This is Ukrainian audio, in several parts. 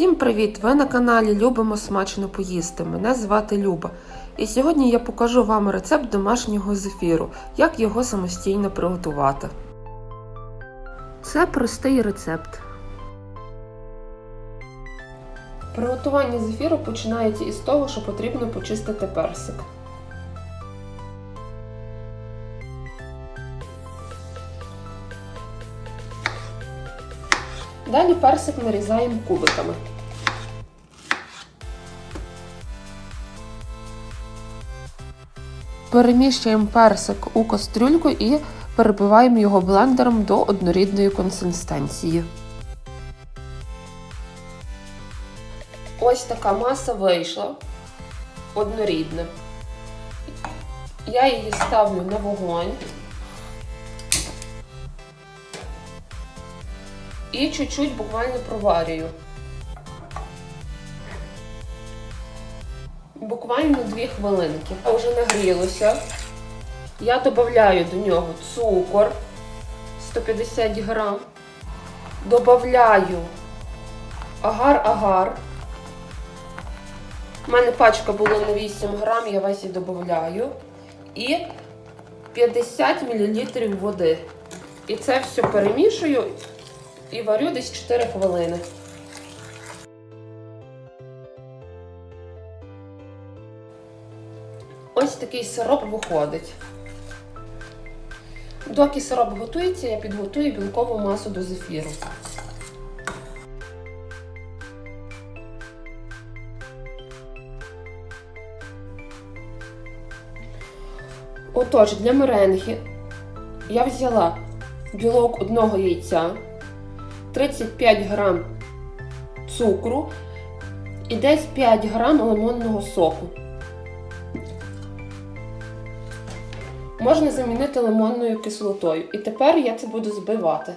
Всім привіт! Ви на каналі Любимо смачно поїсти. Мене звати Люба. І сьогодні я покажу вам рецепт домашнього зефіру, як його самостійно приготувати. Це простий рецепт. Приготування зефіру починається із того, що потрібно почистити персик. Далі персик нарізаємо кубиками. Переміщуємо персик у кастрюльку і перебиваємо його блендером до однорідної консистенції. Ось така маса вийшла однорідна. Я її ставлю на вогонь. І чуть-чуть буквально проварюю. Буквально 2 хвилинки. А вже нагрілося. Я додаю до нього цукор 150 грам. Добавляю агар-агар. У мене пачка була на 8 грам, я весь її додаю. І 50 мл води. І це все перемішую і варю десь 4 хвилини. Ось такий сироп виходить. Доки сироп готується, я підготую білкову масу до зефіру. Отож, для меренги я взяла білок одного яйця, 35 грам цукру і десь 5 грам лимонного соку. Можна замінити лимонною кислотою. І тепер я це буду збивати.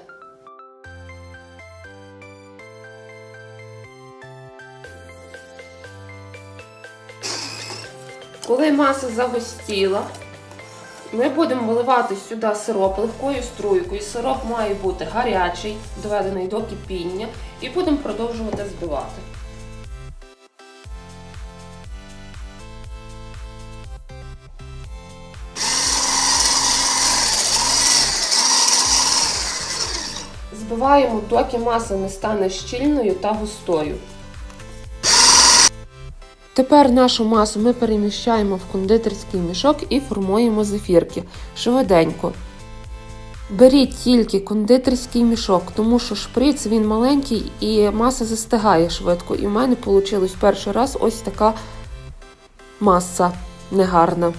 Коли маса загустіла, ми будемо виливати сюди сироп легкою струйкою. Сироп має бути гарячий, доведений до кипіння, і будемо продовжувати збивати. Збиваємо, доки маса не стане щільною та густою. Тепер нашу масу ми переміщаємо в кондитерський мішок і формуємо зефірки швиденько. Беріть тільки кондитерський мішок, тому що шприц він маленький і маса застигає швидко. І в мене вийшла перший раз ось така маса негарна.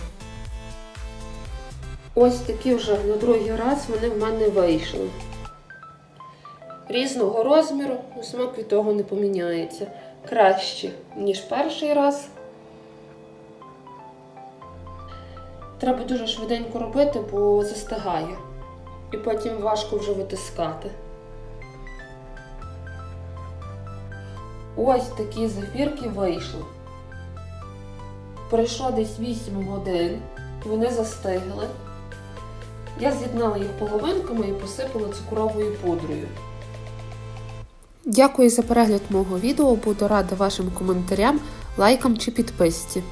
Ось такі вже на другий раз вони в мене вийшли. Різного розміру, смак від того не поміняється. Краще, ніж перший раз. Треба дуже швиденько робити, бо застигає. І потім важко вже витискати. Ось такі зефірки вийшли. Пройшло десь 8 годин, вони застигли. Я з'єднала їх половинками і посипала цукровою пудрою. Дякую за перегляд мого відео. Буду рада вашим коментарям, лайкам чи підписці.